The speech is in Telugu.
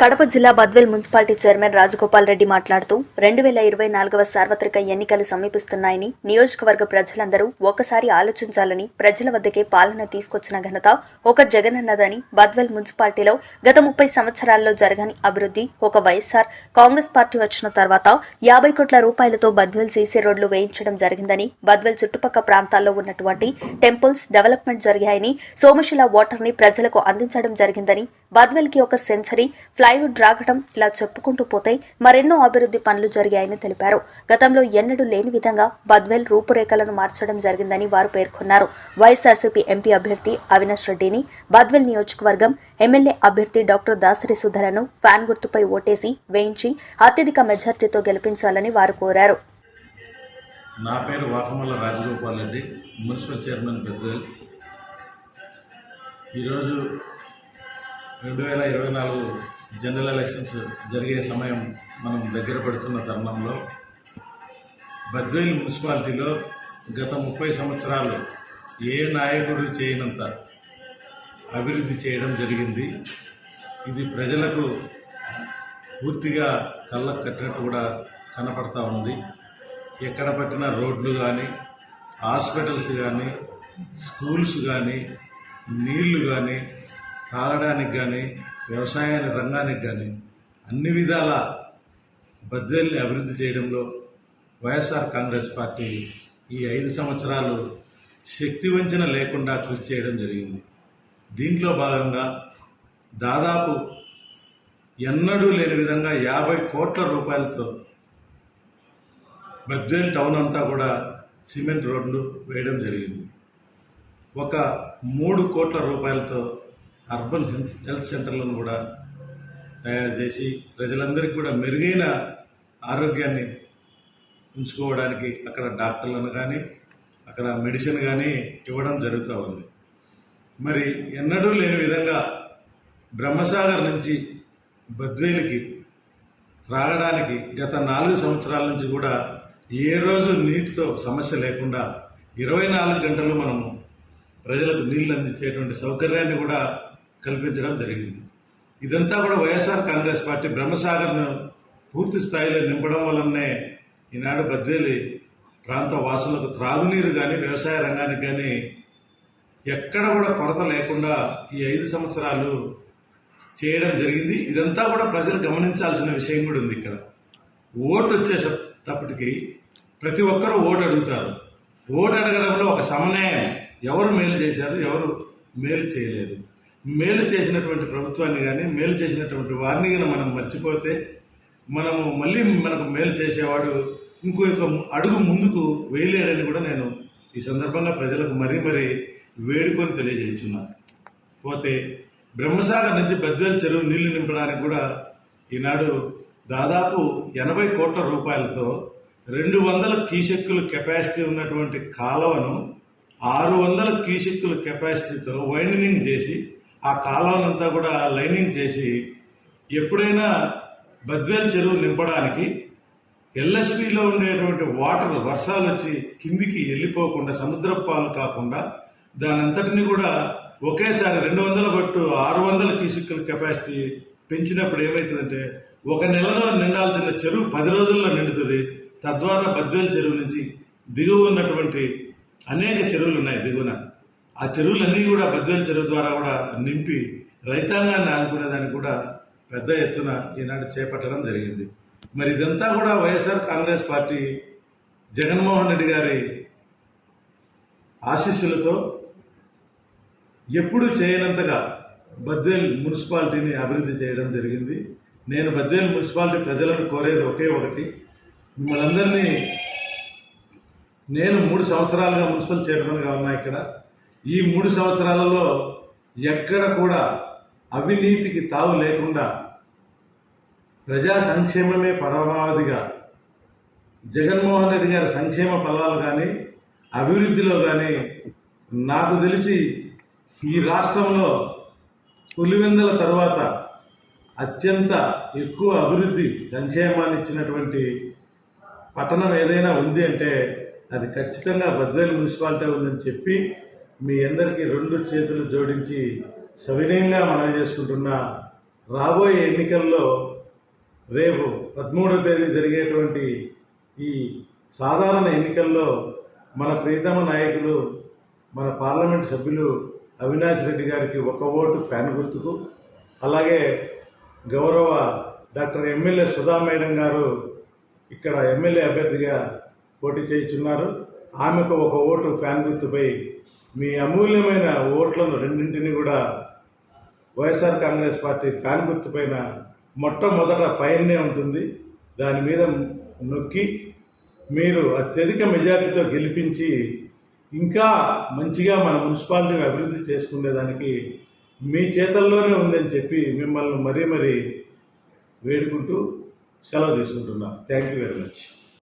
కడప జిల్లా బద్వేల్ మున్సిపాలిటీ చైర్మన్ రాజగోపాల్ రెడ్డి మాట్లాడుతూ రెండు వేల ఇరవై నాలుగవ సార్వత్రిక ఎన్నికలు సమీపిస్తున్నాయని నియోజకవర్గ ప్రజలందరూ ఒకసారి ఆలోచించాలని ప్రజల వద్దకే పాలన తీసుకొచ్చిన ఘనత ఒక జగనన్నదని బద్వేల్ మున్సిపాలిటీలో గత ముప్పై సంవత్సరాల్లో జరగని అభివృద్ధి ఒక వైఎస్ఆర్ కాంగ్రెస్ పార్టీ వచ్చిన తర్వాత యాభై కోట్ల రూపాయలతో బద్వేల్ సీసీ రోడ్లు వేయించడం జరిగిందని బద్వేల్ చుట్టుపక్క ప్రాంతాల్లో ఉన్నటువంటి టెంపుల్స్ డెవలప్మెంట్ జరిగాయని సోమశిల వాటర్ని ప్రజలకు అందించడం జరిగిందని బద్వెల్కి ఒక సెంచరీ ఫ్లైవుడ్ రాగటం ఇలా చెప్పుకుంటూ పోతే మరెన్నో అభివృద్ధి పనులు జరిగాయని తెలిపారు. గతంలో ఎన్నడూ లేని విధంగా బద్వెల్ రూపురేఖలను మార్చడం జరిగిందని వారు పేర్కొన్నారు. వైఎస్ఆర్సీపీ ఎంపీ అభ్యర్థి అవినాష్ రెడ్డిని బద్వెల్ నియోజకవర్గం ఎమ్మెల్యే అభ్యర్థి డాక్టర్ దాసరి సుధలను ఫ్యాన్ గుర్తుపై ఓటేసి వేయించి అత్యధిక మెజార్టీతో గెలిపించాలని వారు కోరారు. నా పేరు వాకమల్ల రాజగోపాల్ రెడ్డి మున్సిపల్ చైర్మన్ బెద్వేల్ ఈరోజు రెండు వేల ఇరవై నాలుగు జనరల్ ఎలక్షన్స్ జరిగే సమయం మనం దగ్గర పడుతున్న తరుణంలో బద్వేల్ మున్సిపాలిటీలో గత ముప్పై సంవత్సరాలు ఏ నాయకుడు చేయనంత అభివృద్ధి చేయడం జరిగింది. ఇది ప్రజలకు పూర్తిగా కళ్ళకు కట్టినట్టు కూడా కనపడతా ఉంది. ఎక్కడ పట్టిన రోడ్లు కానీ హాస్పిటల్స్ కానీ స్కూల్స్ కానీ నీళ్ళు కానీ తాగడానికి కానీ వ్యవసాయ రంగానికి కానీ అన్ని విధాల బద్దెల్ని అభివృద్ధి చేయడంలో వైఎస్ఆర్ కాంగ్రెస్ పార్టీ ఈ ఐదు సంవత్సరాలు శక్తి వంచన లేకుండా కృషి చేయడం జరిగింది. దీంట్లో భాగంగా దాదాపు ఎన్నడూ లేని విధంగా యాభై కోట్ల రూపాయలతో బద్వేల్ టౌన్ అంతా కూడా సిమెంట్ రోడ్లు వేయడం జరిగింది. ఒక మూడు కోట్ల రూపాయలతో అర్బన్ హెల్త్ హెల్త్ సెంటర్లను కూడా తయారు చేసి ప్రజలందరికీ కూడా మెరుగైన ఆరోగ్యాన్ని ఉంచుకోవడానికి అక్కడ డాక్టర్లను కానీ అక్కడ మెడిసిన్ కానీ ఇవ్వడం జరుగుతూ ఉంది. మరి ఎన్నడూ లేని విధంగా బ్రహ్మసాగర్ నుంచి బద్వేలికి త్రాగడానికి గత నాలుగు సంవత్సరాల నుంచి కూడా ఏ రోజు నీటితో సమస్య లేకుండా ఇరవై నాలుగు గంటలు మనము ప్రజలకు నీళ్ళు అందించేటువంటి సౌకర్యాన్ని కూడా కల్పించడం జరిగింది. ఇదంతా కూడా వైఎస్ఆర్ కాంగ్రెస్ పార్టీ బ్రహ్మసాగర్ను పూర్తి స్థాయిలో నింపడం వలనే ఈనాడు బద్వేలి ప్రాంత వాసులకు త్రాగునీరు కానీ వ్యవసాయ రంగానికి కానీ ఎక్కడ కూడా కొరత లేకుండా ఈ ఐదు సంవత్సరాలు చేయడం జరిగింది. ఇదంతా కూడా ప్రజలు గమనించాల్సిన విషయం కూడా ఉంది ఇక్కడ. ఓటు వచ్చేటప్పటికి ప్రతి ఒక్కరూ ఓటు అడుగుతారు. ఓటు అడగడంలో ఒక సమన్వయం ఎవరు మేలు చేశారు ఎవరు మేలు చేయలేదు. మేలు చేసినటువంటి ప్రభుత్వాన్ని కానీ మేలు చేసినటువంటి వారిని కానీ మనం మర్చిపోతే మనము మళ్ళీ మనకు మేలు చేసేవాడు ఇంకో యొక్క అడుగు ముందుకు వేయలేడని కూడా నేను ఈ సందర్భంగా ప్రజలకు మరీ మరీ వేడుకొని తెలియజేస్తున్నాను పోతే బ్రహ్మసాగర్ నుంచి బద్వేల్ చెరువు నీళ్ళు నింపడానికి కూడా ఈనాడు దాదాపు ఎనభై కోట్ల రూపాయలతో రెండు వందల క్యూసెక్కుల కెపాసిటీ ఉన్నటువంటి కాలువను ఆరు వందల క్యూసెక్కుల కెపాసిటీతో వైండనింగ్ చేసి ఆ కాలువనంతా కూడా లైనింగ్ చేసి ఎప్పుడైనా బద్వేల్ చెరువు నింపడానికి ఎల్ఎస్పిలో ఉండేటువంటి వాటర్ వర్షాలు వచ్చి కిందికి వెళ్ళిపోకుండా సముద్ర పాలు కాకుండా దానంతటిని కూడా ఒకేసారి రెండు వందల పట్టు ఆరు వందల క్యూసిక్కుల కెపాసిటీ పెంచినప్పుడు ఏమవుతుందంటే ఒక నెలలో నిండాల్సిన చెరువు పది రోజుల్లో నిండుతుంది. తద్వారా బద్వేల్ చెరువు నుంచి దిగువ ఉన్నటువంటి అనేక చెరువులు ఉన్నాయి దిగువన. ఆ చెరువులన్నీ కూడా బద్వేల్ చెరువు ద్వారా కూడా నింపి రైతాంగాన్ని ఆదుకునేదానికి కూడా పెద్ద ఎత్తున ఈనాడు చేపట్టడం జరిగింది. మరి ఇదంతా కూడా వైఎస్ఆర్ కాంగ్రెస్ పార్టీ జగన్మోహన్ రెడ్డి గారి ఆశీస్సులతో ఎప్పుడు చేయనంతగా బద్వేల్ మున్సిపాలిటీని అభివృద్ధి చేయడం జరిగింది. నేను బద్వేల్ మున్సిపాలిటీ ప్రజలను కోరేది ఒకే ఒకటి మిమ్మల్ని అందరినీ నేను మూడు సంవత్సరాలుగా మున్సిపల్ చైర్మన్గా ఉన్నా ఇక్కడ. ఈ మూడు సంవత్సరాలలో ఎక్కడ కూడా అవినీతికి తావు లేకుండా ప్రజా సంక్షేమమే పరమావధిగా జగన్మోహన్ రెడ్డి గారి సంక్షేమ ఫలాలు కానీ అభివృద్ధిలో కానీ నాకు తెలిసి ఈ రాష్ట్రంలో పులివెందల తర్వాత అత్యంత ఎక్కువ అభివృద్ధి సంక్షేమాన్ని ఇచ్చినటువంటి పట్టణం ఏదైనా ఉంది అంటే అది ఖచ్చితంగా బద్వేలు మున్సిపాలిటీ ఉందని చెప్పి మీ అందరికీ రెండు చేతులు జోడించి సవినయంగా మనవి చేసుకుంటున్న రాబోయే ఎన్నికల్లో రేపు పదమూడవ తేదీ జరిగేటువంటి ఈ సాధారణ ఎన్నికల్లో మన ప్రీతమ నాయకులు మన పార్లమెంట్ సభ్యులు అవినాష్ రెడ్డి గారికి ఒక ఓటు ఫ్యాన్ గుర్తుకు అలాగే గౌరవ డాక్టర్ ఎమ్మెల్యే సుధా మేడం గారు ఇక్కడ ఎమ్మెల్యే అభ్యర్థిగా పోటీ చేయుచున్నారు. ఆమెకు ఒక ఓటు ఫ్యాన్ గుర్తుపై మీ అమూల్యమైన ఓట్లను రెండింటిని కూడా వైఎస్ఆర్ కాంగ్రెస్ పార్టీ ఫ్యాన్ గుర్తుపైన మొట్టమొదట పైనే ఉంటుంది. దాని మీద నొక్కి మీరు అత్యధిక మెజార్టీతో గెలిపించి ఇంకా మంచిగా మన మున్సిపాలిటీని అభివృద్ధి చేసుకునేదానికి మీ చేతల్లోనే ఉందని చెప్పి మిమ్మల్ని మరీ మరీ వేడుకుంటూ సెలవు తీసుకుంటున్నాం. Thank you very much